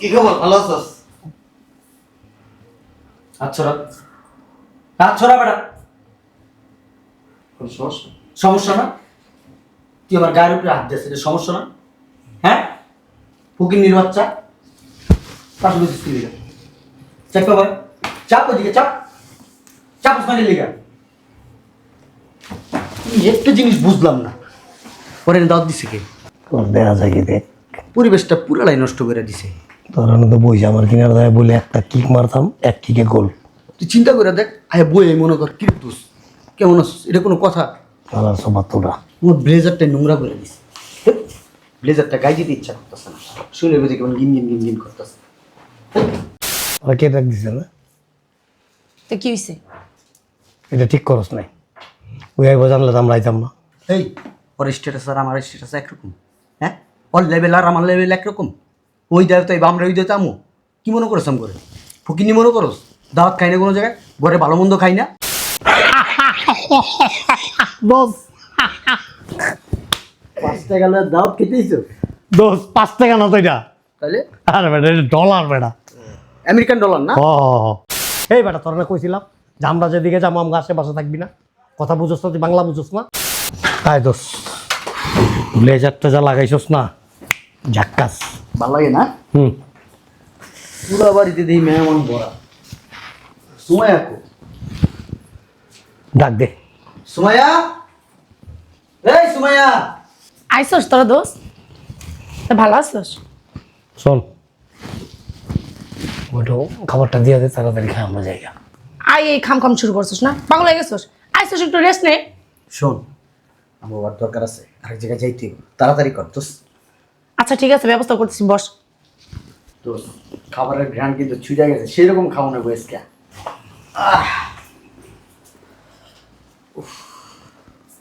কি খবর? ভালো আছিস? আচ্ছা আচ্ছা বেটা। কোন সমস্যা? সমস্যা না? তুই আমার গায়ের উপরে হাত দিয়েছিস সমস্যা না? হ্যাঁ? ফুকির নির্বাচ্চা পাশে বসিস তুই লিগা চাপ বাবা। চাপ ওদিকে চাপ। চাপ ওসমানের লিগা। একটা জিনিস বুঝলাম না। পরে দাওয়াত দিছে কে? তোর দেখা যায় দেখ পরিবেশটা পুরালাই নষ্ট করে দিছে। তোর আমি তো বইছি আমার কিনার দায় বলে একটা কিক মারতাম এক কিকে গোল তুই চিন্তা করে দেখ আয় বই মনে কর কি দোষ কেমন আছিস? এটা কোনো কথা? আমার সবার তোরা আমার ব্লেজারটা নোংরা করে দিস ব্লেজারটা গায়ে দিতে ইচ্ছা করতেছে না। শুনে বুঝে কেমন গিন গিন গিন গিন করতেছে। ওরা কে দেখ দিছে না? তো কি হয়েছে এটা ঠিক করস নাই। ওই আইব জানলে তো আমরা আইতাম না। এই ওর স্ট্যাটাস আর আমার স্ট্যাটাস একরকম। ওর লেভেল আর আমার লেভেল একরকম। ওই দেয় তো এই আমরা ওই দিতে আমো কি মনে করছ আম করে? ফুকিনি মনে করস দাওয়াত খাই না কোনো জায়গায়? ঘরে ভালো মন্দ খাই না? দোষ পাঁচটা গেলে দাওয়াত খেতেইছো? দোষ পাঁচ টাকা না তো এটা। তাহলে আরে বেটা এটা ডলার বেটা। আমেরিকান ডলার না? হ হ, হ। এই বেটা তোর না কইছিলাম যে আমরা যেদিকে যাব আমরা আশেপাশে থাকবি না। কথা বুঝোস না তুই বাংলা বুঝোস না। তাই দোষ ব্লেজারটা যা লাগাইছস না ঝাক্কাস। ভালো লাগে না? হুম। পুরো বাড়িতে দিই মেহমান বড়া সুমায়া কো? ডাক দে। সুমায়া এই সুমায়া আইসস তোরা দোষ? তা ভালো আছিস? শোন। ওইটা খাবারটা দিয়ে দে তাড়াতাড়ি খাই আমরা জায়গা আই এই খাম খাম শুরু করছিস না? পাগল হয়ে গেছিস? আইসস একটু রেস্ট নে। শোন আমার দরকার আছে। আরেক জায়গায় যাইতে তাড়াতাড়ি কর দোস আচ্ছা ঠিক আছে ব্যবস্থা করতেছি বস। দোস খাবারের ঘ্রাণ কিন্তু ছুটে গেছে সেরকম খাওয়ানো বয়স কে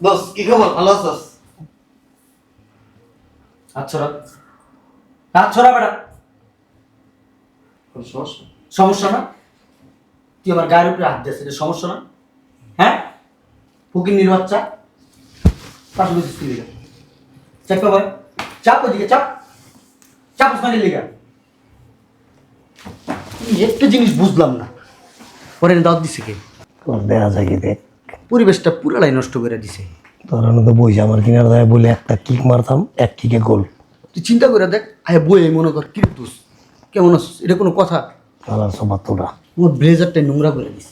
দোস্ত কি খবর? ভালো আছিস? আচ্ছা বেটা। কোন সমস্যা? সমস্যা না? তুই আমার গায়ের উপরে হাত দিয়েছিস এটা সমস্যা না? হ্যাঁ? ফুকির নির্বাচ্চা। পাশে তুই চাপ চাপ ওদিকে চাপ। লিগা। একটা জিনিস বুঝলাম না। পরে দাওয়াত দিছে কে? তোর দেখা যায় কি দেখ? পরিবেশটা পুরালাই নষ্ট করে দিছে। তোর তো আমার কিনার দায় বলে একটা কিক মারতাম এক কিকে গোল তুই চিন্তা করে দেখ আয় বই মনে কর কি দোষ। কেমন আছিস? এটা কোনো কথা? আমার সবার তোরা। আমার নোংরা করে দিস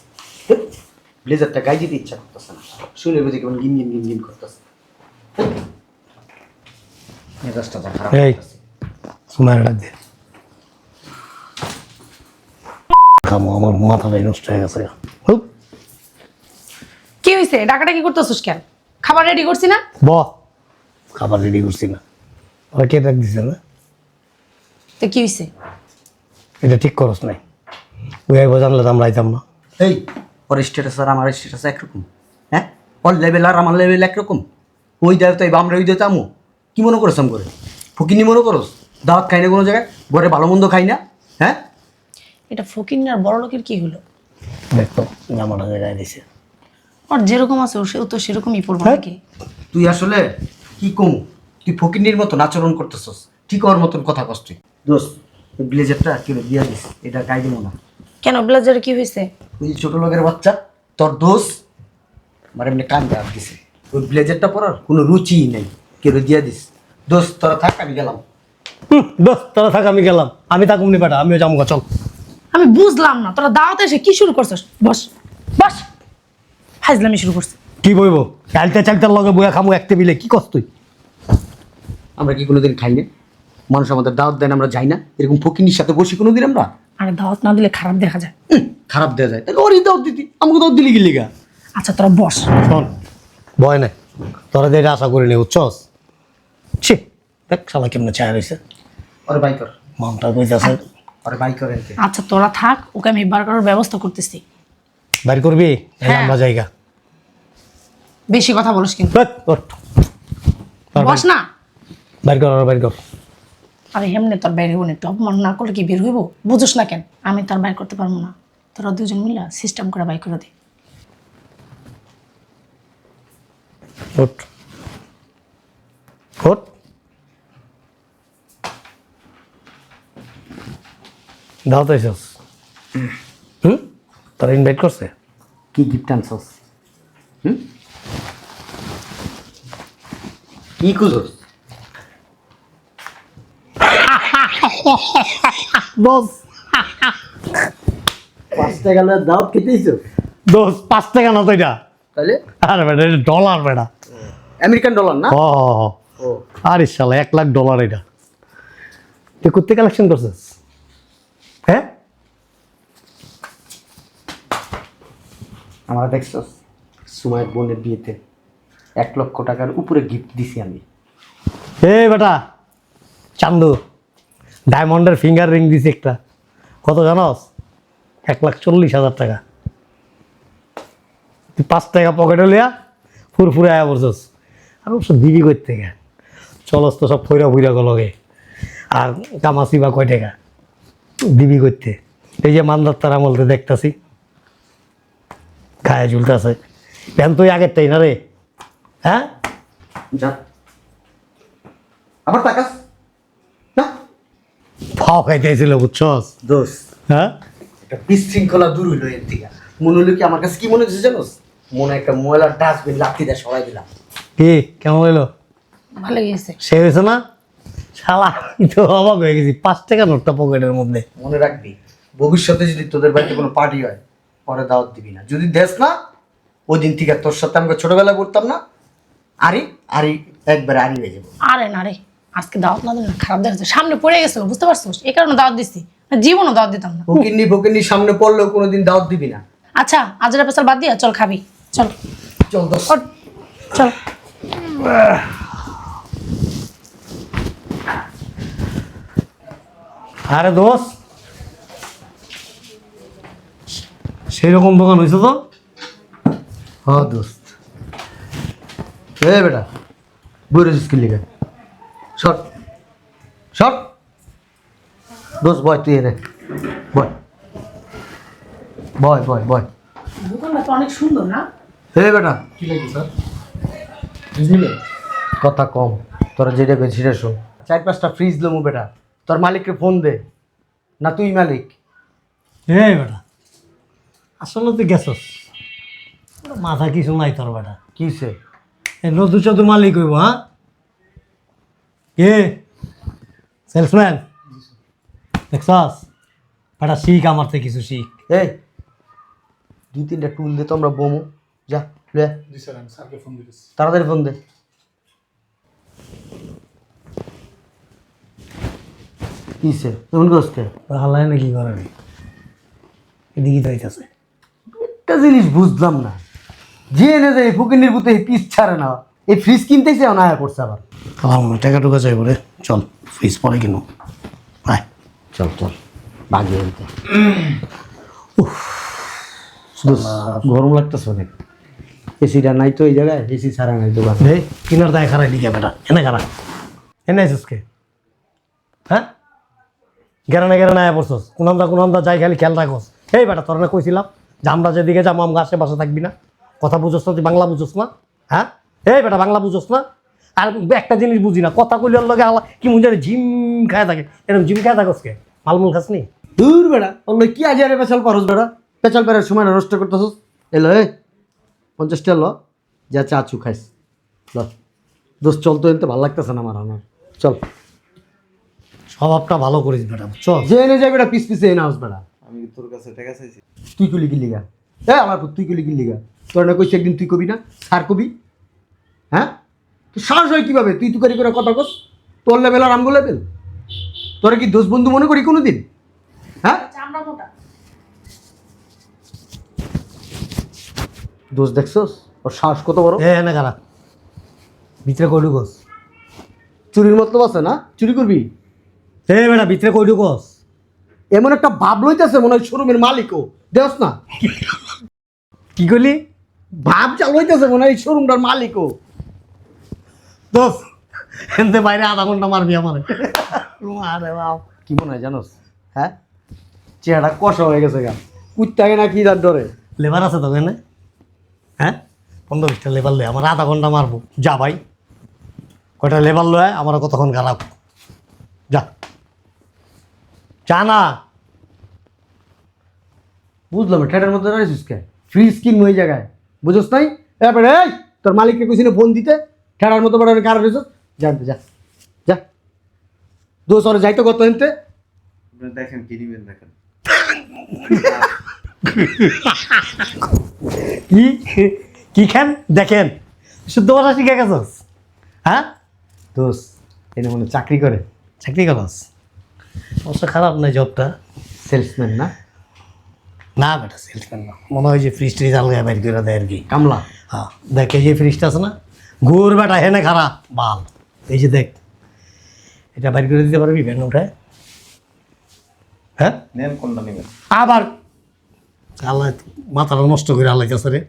ব্লেজারটা গায়ে দিতে ইচ্ছা করতেছে না। শুনে বুঝে কেমন গিন গিন গিন গিন করতেছে। মেজাজটা এই সুমায়ের ডাক দে খামো আমার মাথাটাই নষ্ট হয়ে গেছে। হুপ, কি হয়েছে ডাকাটা কি করতেছিস কেন? খাবার রেডি করছি না? ব। খাবার রেডি করছি না। ওরা কে ডাক দিছে না? তো কি হয়েছে এটা ঠিক করস নাই। ওই আইব জানলে তো আমরা আইতাম না। এই ওর স্ট্যাটাস আর আমার স্ট্যাটাস একরকম। হ্যাঁ? ওর লেভেল আর আমার লেভেল একরকম। ওই দেয় তো এই আমরা ওই দিতে আমো। কি মনে করছ করে ফকিনি মনে করস? দাওয়াত খাই না কোনো জায়গায় ঘরে ভালো মন্দ খাই না হ্যাঁ? এটা ফকির আর বড় লোকের কি হলো? দেখতো জামাটা জায়গায় দিছে। ওর যেরকম আছে ও সেও তো সেরকমই পড়ব হ্যাঁ। নাকি? তুই আসলে কি কম? তুই ফকিনির মতন আচরণ করতেছস ঠিক ওর মতন কথা কস তুই। দোস্ত ওই ব্লেজারটা কি হলো দিয়া দিস এটা গাই দিব না। কেন ব্লাজারে কি হয়েছে ওই ছোট লোকের বাচ্চা তোর দোষ? আমার এমনি কান দাঁড় দিছে। ওই ব্লেজারটা পরার কোনো রুচিই নেই কেউ দিয়া দিস। দোষ তোরা থাক আমি গেলাম। হুম, দোস্ত তোরা থাক আমি গেলাম। আমি থাকুম নি বেটা আমিও যাব চল। আমি বুঝলাম না তোরা দাওয়াতে এসে কি শুরু করছিস? বস বস। হাজলামি শুরু করছিস কি বইব? চালতে চালতে লগে বইয়া খামু এক টেবিলে কি কস তুই? আমরা কি কোনোদিন খাই না? মানুষ আমাদের দাওয়াত দেন আমরা যাই না? এরকম ফকিনির সাথে বসি কোনোদিন আমরা? আরে দাওয়াত না দিলে খারাপ দেখা যায়। হুম, খারাপ দেওয়া যায়। তাহলে ওরই দাওয়াত দিতি আমাকে দাওয়াত দিলি কি লিগা? আচ্ছা তোরা বস। শোন ভয় নাই। তোরা এটা আশা করি নি উচ্চস ছি। দেখ শালা কেমনে চায় রয়েছে ওরে বাই কর। মনটা কইতাছে ওরে বাই কর আচ্ছা তোরা থাক ওকে আমি বার করার ব্যবস্থা করতেছি। বাইর করবি? এই হ্যাঁ। আমরা জায়গা। বেশি কথা বলিস কিন্তু। বস না। বাইর কর বাইর কর। আরে হেমনে তোর বাইরে হইব না একটু অপমান না করলে কি বের হইব? বুঝোস না কেন আমি তার বাইর করতে পারব না। তোরা দুজন মিলে সিস্টেম করে বাই করে দে। ওঠ ওঠ দাও তো এসেছ হুম? তোরা ইনভাইট করছে? কি গিফট আনছস হুম? কি খুঁজস? দোষ পাঁচ টাকা দাওয়াত খেতেইছো দোষ পাঁচ টাকা না তো এটা। তাহলে আরে বেটা এটা ডলার বেটা। আমেরিকান ডলার না? ও আরে শালা এক লাখ ডলার এটা। তুই কোথেকে কালেকশন করছিস? আমার দেখছস সুমাইয়ের বোনের বিয়েতে এক লক্ষ টাকার উপরে গিফট দিছি আমি। হে বেটা, চান্দু ডায়মন্ডের ফিঙ্গার রিং দিছি একটা। কত জানস? এক লাখ চল্লিশ হাজার টাকা। তুই পাঁচ টাকা পকেটে লিয়া ফুরফুরে আয়া পড়ছস। আর অবশ্য দিবি কই থেকে চলস তো সব ফইরা ফুইরা গলগে আর কামাসি বা কয় টাকা? দিবি করতে। এই যে মান্দার আমলতে দেখতাছি। গায়ে ঝুলতেছে। প্যান তুই আগেরটাই না রে? হ্যাঁ? যা। আবার তাকাস। না ফাও খাইতেছিল বুঝছস? দোষ হ্যাঁ? একটা বিশৃঙ্খলা দূর হইল এর থেকে মনে হলো কি আমার কাছে কি মনে হচ্ছে জানোস? মনে একটা ময়লার ডাস্টবিন লাঠি দিয়ে সরাই দিলাম। কি? কেমন হইল? ভালো গেছে সে হয়েছে না? শালা তো অবাক হয়ে গেছি। পাঁচ টাকা নোটটা পকেটের মধ্যে। মনে রাখবি ভবিষ্যতে যদি তোদের বাড়িতে কোনো পার্টি হয় পরে দাওয়াত দিবি না। যদি দেশ না ওই দিন থেকে তোর সাথে আমাকে ছোটবেলায় করতাম না আরি আরি একবারে আরি হয়ে যাব। আরে না রে আজকে দাওয়াত না দিলে খারাপ দেখাচ্ছে। সামনে পড়ে গেছিল বুঝতে পারছিস? এই কারণে দাওয়াত দিছি। জীবনও দাওয়াত দিতাম না। ফকিন্নি ফকিন্নি সামনে পড়লেও কোনোদিন দাওয়াত দিবি না। আচ্ছা আজরা পেশাল বাদ দিয়া চল খাবি। চল। চল দোষ চল। আরে দোষ সেই রকম দোকান হয়েছে তো? হ দোস্ত। এ বেটা বই রয়েছিস কি লিখে শট শট দোস্ত বয় তুই এনে। বয়। বয় বয় বয়। দোকানটা তো অনেক সুন্দর না? হে বেটা। কি স্যার? কথা কম। তোরা যেটা বেশি সেটা শোন। চার পাঁচটা ফ্রিজ লমু বেটা। তোর মালিককে ফোন দে। না তুই মালিক। এই বেটা। আসলে তুই গেছস? মাথা কিছু নাই তোর বেটা। কিসে নদু চদু মালিক হইব হ্যাঁ? কে? সেলসম্যান? দেখছস? বেটা শিখ আমার থেকে কিছু শিখ। এই দুই তিনটা টুল দে তো আমরা বমু। যা লে তাড়াতাড়ি ফোন দে। কিসে এমন করছে হাল্লাই না কি করে এদিকে যাইতেছে একটা জিনিস বুঝলাম না। যে এনে যায় ফুকিনির পুতে পিস ছাড়ে না। এই ফ্রিজ কিনতেছে অনায়া করছে আবার। আমার মনে টাকা টুকা চাইব রে। চল ফ্রিজ পরে কিনো আয়। চল চল। বাগিয়ে দিতে। গরম লাগতেছে অনেক। এসিটা নাই তো এই জায়গায় এসি ছাড়া নাই দোকান দে কিনার দায় খারাই দিকে বেটা। এনে খারা এনে আইসিস কে? হ্যাঁ? গেরানা গেরানে আয় পড়ছস। কোনান্দা কোনান্দা যাই খালি খেয়াল রাখোস। এই বেটা তোর না কইছিলাম। যে আমরা যেদিকে যাব আমরা আশেপাশে থাকবি না। কথা বুঝোস না তুই বাংলা বুঝোস না। হ্যাঁ? এই বেটা বাংলা বুঝোস না। আর একটা জিনিস বুঝি না কথা কইলে লগে আলা কি মনে জানি জিম খায় থাকে। এরকম জিম খায় থাকস কে? মালমুল খাস নি? দূর বেড়া বলল কি আজ আরে পেছাল পারস বেড়া পেছাল পেরার সময় নষ্ট করতেছস? এলো এ পঞ্চাশটা ল যা চা চু খাইস। ল। দোষ চল তো এনতে ভালো লাগতেছে না আমার আমার। চল। স্বভাবটা ভালো করিস বেটা বুঝছ? যে এনে যাই বেড়া পিস পিসে এনে আস বেড়া আমি কি তোর কাছে টাকা চাইছি। তুই কলি কি লিগা? এ আমার তুই কলি কি লিগা? তোর না কইছি একদিন তুই কবি না? স্যার কবি? হ্যাঁ? তুই সাহস হয় কীভাবে? তুই তুই করে কথা কস। তোর লেভেল আর আমগো লেভেল তোরা কি দোষ বন্ধু মনে করি কোনোদিন? হ্যাঁ? চামড়া মোটা দোষ দেখছস? ওর সাহস কত বড়? এ এনে খারা ভিতরে কই ঢুকস চুরির মতলব আছে না? চুরি করবি? এ বেটা ভিতরে কই ঢুকস এমন একটা ভাব লইতেছে মনে হয় শোরুমের মালিকও। দেওস না? কি করলি ভাব চাল হইতেছে মনে হয় শোরুমটার মালিকও। দোস এনতে বাইরে আধা ঘণ্টা মারবি আমার। আরে বাপ। কি মনে হয় জানোস? হ্যাঁ? চেহারা কষা হয়ে গেছে গা। কুত্তাকে না কি তার ডরে লেবার আছে তো এখানে হ্যাঁ? পনেরো বিশটা লেবার লয় আমার আধা ঘণ্টা মারবো। যা ভাই। কয়টা লেবার লয় আমার কতক্ষণ খারাপ। যা। যা না বুঝলাম ঠেটার মধ্যে রয়েছিস কে? ফ্রি স্কিন ওই জায়গায়। বুঝোস নাই? এরপরে এই তোর মালিককে কইছিল ফোন দিতে। ঠেটার মতো বড় কারণ রয়েছিস? জানতে যা যা দোষ ওরে যাইতো কত আপনি দেখেন কি নিবেন দেখেন। কি? কি খান? দেখেন। শুদ্ধ ভাষা শিখে গেছস। হ্যাঁ? দোষ এটা মনে চাকরি করে। চাকরি করস। অবশ্য খারাপ নয় জবটা? সেলসম্যান না? না বেটা সেলসম্যান না। মনে হয় যে ফ্রিজ ট্রিজ আলগা বাইর করে দেয় আর কি। কামলা? হ্যাঁ দেখ এই যে ফ্রিজটা আছে না ঘুর বেটা হেনে খারাপ বাল। এই যে দেখ এটা বাইর করে দিতে পারবি ভ্যান উঠায়? হ্যাঁ? নেন কোনটা নেবেন? আবার আল্লাহ মাথাটা নষ্ট করে আল্লাহ কাছে রে।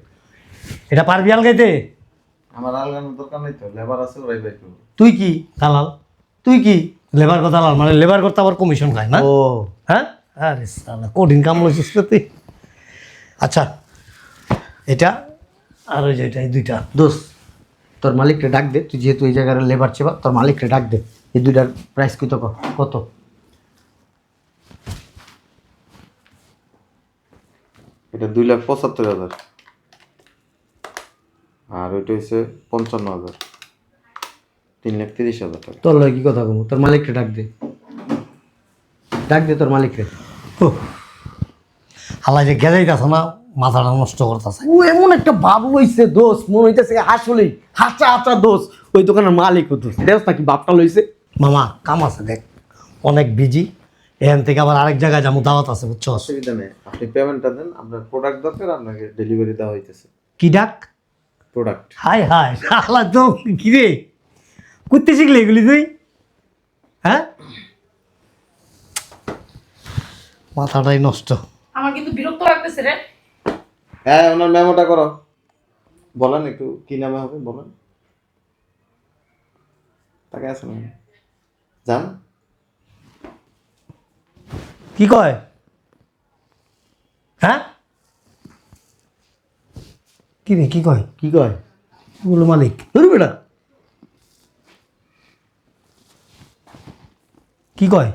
এটা পারবি আলগাইতে আমার আলগানোর দরকার নেই তো লেবার আছে ওরাই করব। তুই কি দালাল? তুই কি? লেবার কথা দালাল মানে লেবার করতে আবার কমিশন খায় না? ও। হ্যাঁ? আরে সালা। কঠিন কাম লইছিস তো তুই। আচ্ছা এটা আর ওই যে এটা এই দুইটা। দোষ তোর মালিককে ডাক দে তুই যেহেতু এই জায়গার লেবার চেবা তোর মালিককে ডাক দে। এই দুইটার প্রাইস কত কত? এটা দুই লাখ পঁচাত্তর হাজার। আর ওইটা হচ্ছে পঞ্চান্ন হাজার। তিন লাখ তিরিশ হাজার টাকা। তোর লয় কি কথা কমু? তোর মালিককে ডাক দে। ডাক দে তোর মালিককে আল্লাহ যে গেজাইতেছে না মাথাটা নষ্ট করতেছে। ও এমন একটা ভাব লইছে দোষ মনে হইতেছে আসলেই হাঁচা হাঁচা দোষ ওই দোকানের মালিক ও দোষ দেখ নাকি বাপটা লইছে। মামা কাম আছে দেখ। অনেক বিজি এখান থেকে আবার আরেক জায়গায় যাব দাওয়াত আছে বুঝছ অসুবিধা নেই। আপনি পেমেন্টটা দেন আপনার প্রোডাক্ট দরকার আপনাকে ডেলিভারি দেওয়া হইতেছে। কি ডাক? প্রোডাক্ট হাই হাই আল্লাহ তো কি রে করতে শিখলে এগুলি তুই? হ্যাঁ? মাথাটাই নষ্ট। আমার কিন্তু বিরক্ত লাগতেছে রে। হ্যাঁ ওনার মেমোটা করো। বলেন একটু কি নামে হবে? বলেন। তাকে আছে না যান কি কয়? হ্যাঁ? কি রে কি কয়? কি কয়? বলো মালিক। ধরু বেটা কি কয়?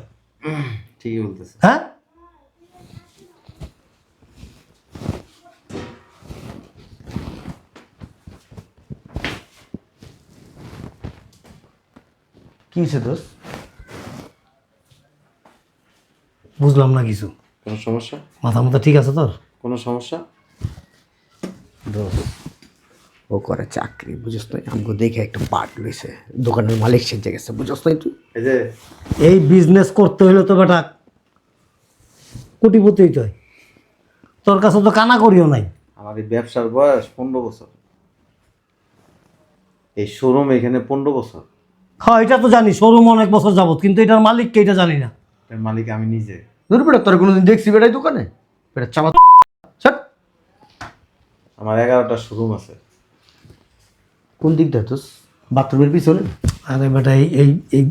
ঠিকই বলতেছে। হ্যাঁ? কি হয়েছে দোষ বুঝলাম না কিছু। কোনো সমস্যা? মাথা মাথা ঠিক আছে তোর? কোনো সমস্যা? দোষ ও করে চাকরি বুঝছ তো? আমাকে দেখে একটা পার্ট লইছে দোকানের মালিক সেজে গেছে বুঝছ না তুই এই যে এই বিজনেস করতে হইলে তো বেটা কোটিপতি হইতে হয়। তোর কাছে তো কানা করিও নাই। আমার এই ব্যবসার বয়স পনেরো বছর। এই শোরুম এখানে পনেরো বছর। হ্যাঁ এটা তো জানি শোরুম অনেক বছর যাবত কিন্তু এটার মালিককে এটা জানি না। এর মালিক আমি নিজে। ধরু বেটা তোর কোনোদিন দেখছি বেটাই দোকানে? বেটা চাপা ছাট আমার এগারোটা শোরুম আছে। কোন দিক দেয় তোস? বাথরুমের পিছনে? আরে বেটা এই এই এই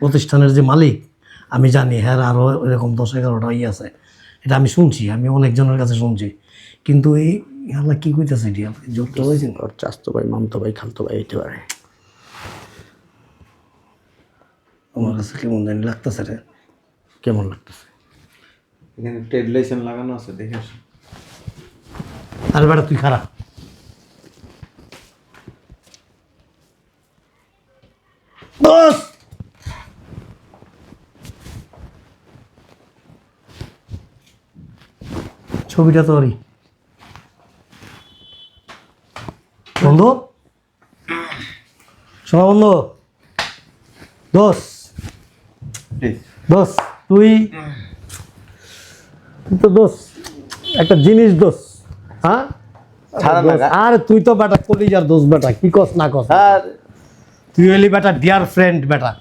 প্রতিষ্ঠানের যে মালিক আমি জানি হ্যাঁ আরও এরকম দশ এগারোটা ই আছে। এটা আমি শুনছি আমি অনেকজনের কাছে শুনছি। কিন্তু এই আল্লাহ কী কইতেছে এটি? আপনি যোগটা হয়েছে ওর চাস্তো ভাই মামতো ভাই খালতো ভাই হইতে পারে আমার কাছে কেমন জানি লাগতেছে রে। কেমন লাগতেছে? এখানে ট্রেড লাইসেন্স লাগানো আছে দেখে আরে বেটা তুই খারাপ। বস ছবিটা তোরই। বন্ধু? শোনা বন্ধু। দোষ দোষ তুই তুই তো দোষ একটা জিনিস দোষ হ্যাঁ? ছাড়া না আর তুই তো বেটা কলিজার দোষ বেটা কি কস না কস? আর তুই হলি বেটা ডিয়ার ফ্রেন্ড বেটা।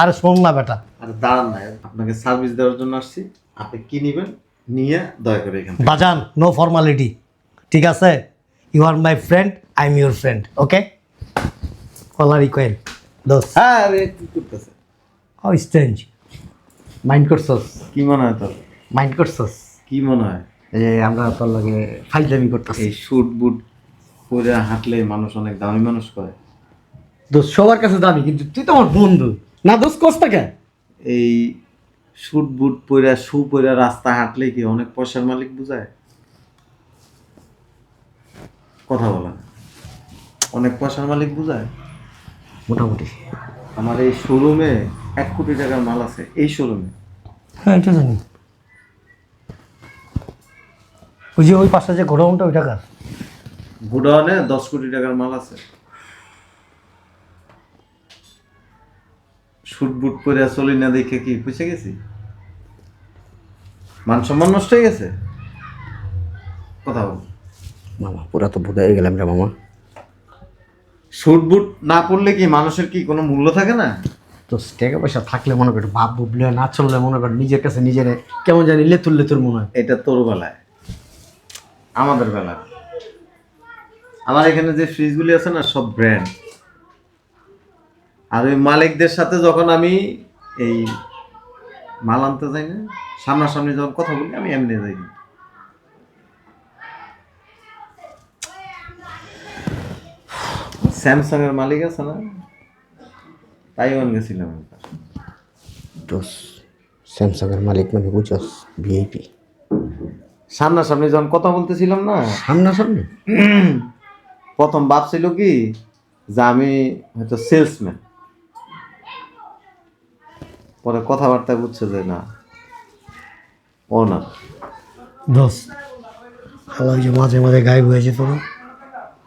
আর শোন না বেটা। আর দাঁড়ান না আপনাকে সার্ভিস দেওয়ার জন্য আসছি। আপনি কি নেবেন নিয়ে দয়া করে এখানে বাজান নো ফর্মালিটি ঠিক আছে? You are my friend I am your friend okay collar equal দোষ হ্যাঁ আরে কি করতেছে? হাউ স্ট্রেঞ্জ মাইন্ড করছস? কি মনে হয় তোর? মাইন্ড করছস? কি মনে হয়? এই যে আমরা তোর লগে ফাইজলামি করতেছি। এই শুট বুট পরে হাঁটলে মানুষ অনেক দামি মানুষ করে। দোষ সবার কাছে দাবি কিন্তু তুই তো আমার বন্ধু। না দোষ না কেন এই শুট বুট পইরা শু পইরা রাস্তা হাঁটলে কি অনেক পয়সার মালিক বুঝায়? কথা বলা। অনেক পয়সার মালিক বুঝায়? মোটামুটি। আমার এই শোরুমে এক কোটি টাকার মাল আছে এই শোরুমে। হ্যাঁ এটা জানি। ওই যে ওই পাশে যে গোডাউনটা ওই টাকার গোডাউনে দশ কোটি টাকার মাল আছে। শুট বুট করে চলি না দেখে কি বুঝে গেছি? মান সম্মান নষ্ট হয়ে গেছে? কথা বল। মামা পুরা তো বোধ হয়ে গেলাম রে মামা। শুট বুট না পড়লে কি মানুষের কি কোনো মূল্য থাকে না? তো টাকা পয়সা থাকলে মনে কর ভাব বুবলে না চললে মনে কর নিজের কাছে নিজের কেমন জানি লেতুর লেতুর মনে হয়। এটা তোর বেলায়। আমাদের বেলা আমার এখানে যে ফ্রিজগুলি আছে না সব ব্র্যান্ড আর ওই মালিকদের সাথে যখন আমি এই মাল আনতে যাই না সামনাসামনি যখন কথা বলি আমি এমনি যাই না। স্যামসাং এর মালিক আছে না তাইওয়ান গেছিলাম একবার। তো স্যামসাংয়ের মালিক মানে বুঝছস ভিআইপি সামনাসামনি যখন কথা বলতেছিলাম না সামনাসামনি প্রথম ভাবছিল কি যে আমি হয়তো সেলসম্যান পরে কথাবার্তায় বুঝছে যে না। ও না। দোষ আল্লাহ যে মাঝে মাঝে গায়েব হয়ে যেত না?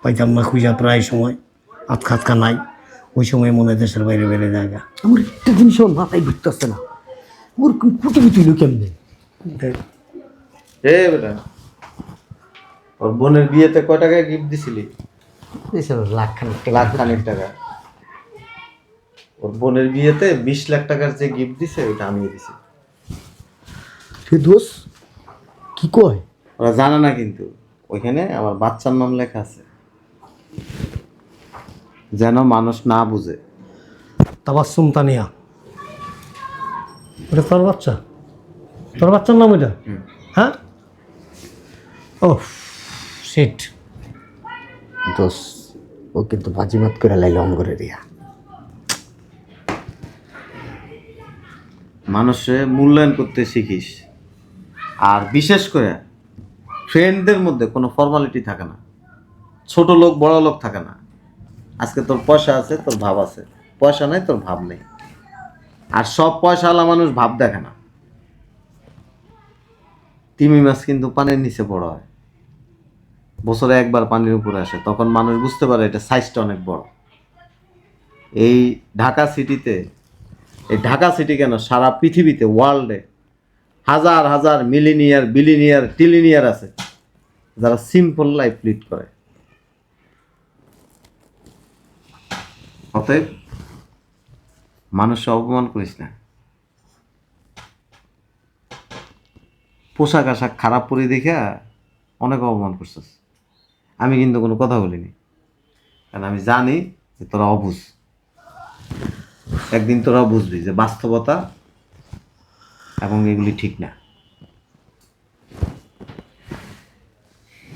পাইতাম না খুঁজা প্রায় সময় আতখা আতখা নাই। ওই সময় মনে হয় দেশের বাইরে বেড়ে জায়গা। আমার একটা জিনিসও মাথায় ঢুকতেছে না। ওর কুটুমি তুইল কেমনে? এ বেটা ওর বোনের বিয়েতে কয় টাকায় গিফট দিছিলি? লাখ খানিক লাখ খানিক টাকা। ওর বোনের বিয়েতে বিশ লাখ টাকার যে গিফট দিছে ওটা আমি দিছি। সে দোষ কি কয়? ওরা জানে না কিন্তু। ওইখানে আমার বাচ্চার নাম লেখা আছে। যেন মানুষ না বুঝে। তাবাসুম তানিয়া। ওটা তোর বাচ্চা? তোর বাচ্চার নাম ওইটা। হ্যাঁ? ও শিট দোষ ও কিন্তু বাজিমাত করে লাইল অম করে রিয়া মানুষে মূল্যায়ন করতে শিখিস। আর বিশেষ করে ফ্রেন্ডদের মধ্যে কোনো ফর্মালিটি থাকে না। ছোট লোক, বড় লোক থাকে না। আজকে তোর পয়সা আছে, তোর ভাব আছে। পয়সা নাই, তোর ভাব নেই। আর সব পয়সাওয়ালা মানুষ ভাব দেখে না। তিমি মাছ কিন্তু পানির নিচে বড় হয়। বছরে একবার পানির উপরে আসে, তখন মানুষ বুঝতে পারে এটা সাইজটা অনেক বড়। এই ঢাকা সিটিতে এই ঢাকা সিটি কেন? সারা পৃথিবীতে ওয়ার্ল্ডে হাজার হাজার মিলিনিয়ার বিলিনিয়ার টিলিনিয়ার আছে, যারা সিম্পল লাইফ লিড করে। অতএব মানুষকে অপমান করিস না। পোশাক আশাক খারাপ পরে দেখে অনেক অপমান করছিস। আমি কিন্তু কোনো কথা বলিনি। কারণ আমি জানি যে তোরা অবুঝ। একদিন তোরা বুঝবি যে বাস্তবতা এবং এগুলি ঠিক না।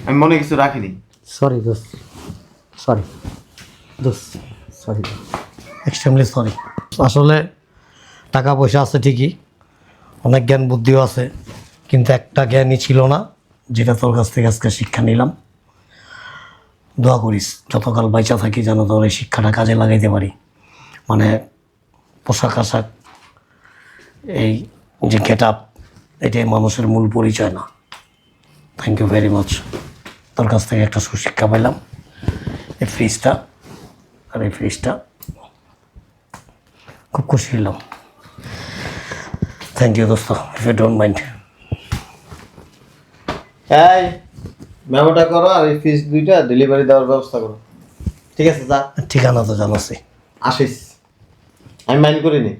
আমি মনে কিছু রাখিনি। সরি দোস্ত। সরি দোস্ত সরি এক্সট্রিমলি সরি আসলে টাকা পয়সা আছে ঠিকই অনেক জ্ঞান বুদ্ধিও আছে কিন্তু একটা জ্ঞানই ছিল না যেটা তোর কাছ থেকে আজকে শিক্ষা নিলাম। দোয়া করিস যতকাল বাইচা থাকি যেন তোর এই শিক্ষাটা কাজে লাগাইতে পারি। মানে পোশাক আশাক এই যে গেট আপ এটাই মানুষের মূল পরিচয় না। থ্যাংক ইউ ভেরি মাচ তোর কাছ থেকে একটা সুশিক্ষা পেলাম এই ফ্রিজটা আর এই ফ্রিজটা খুব খুশি হলাম। থ্যাংক ইউ দোস্ত ইফ ইউ ডোন্ট মাইন্ড এই মেমোটা করো আর এই ফিস দুইটা ডেলিভারি দেওয়ার ব্যবস্থা করো। ঠিক আছে যা। ঠিকানা তো জানাচ্ছি আসিস। আমি মাইন্ড করিনি।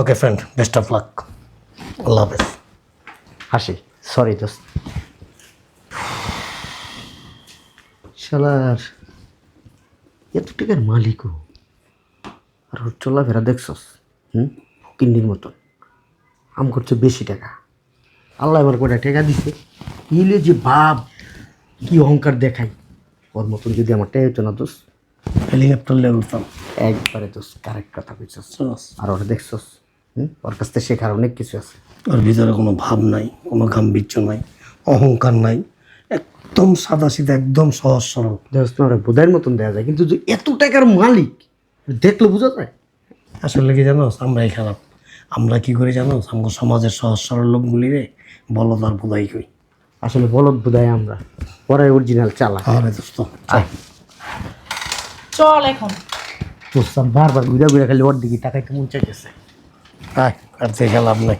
Okay friend best of luck আল্লাহ হাফেজ হাসি। সরি দোস্ত শালার এত টাকার মালিকও আর ওর চলাফেরা দেখছস? হুম? কিন্নির মতন। আম করছে বেশি টাকা। আল্লাহ এবার কটা টাকা দিছে? ইলে যে ভাব কি অহংকার দেখাই ওর মতন যদি আমার টাকা হতো না দোষ লেগে উঠতাম একবারে দোষ কারেক্ট কথা কইছস। আর ওরা দেখছস? হুম? ওর কাছ থেকে শেখার অনেক কিছু আছে। ওর ভিতরে কোনো ভাব নাই কোনো গাম্ভীর্য নাই অহংকার নাই একদম সাদা সিধা একদম সহজ সরল। দেখছ ওরা বোধাইয়ের মতন দেওয়া যায় কিন্তু যে এত টাকার মালিক দেখলে বোঝা যায়? আসলে কি জানো আমরাই খারাপ। আমরা কি করি জানো আমার সমাজের সহজ সরল লোকগুলি রে বলদ আর বোধাই করি। আসলে বলদ বোধাই আমরা ওরাই অরিজিনাল চালা আরে দোস্ত চল এখন। তোর বারবার ঘুরে ঘুরে খালি ওর দিকে টাকাইতে মন চাইতেছে। আয়, আর দেখে লাভ নাই।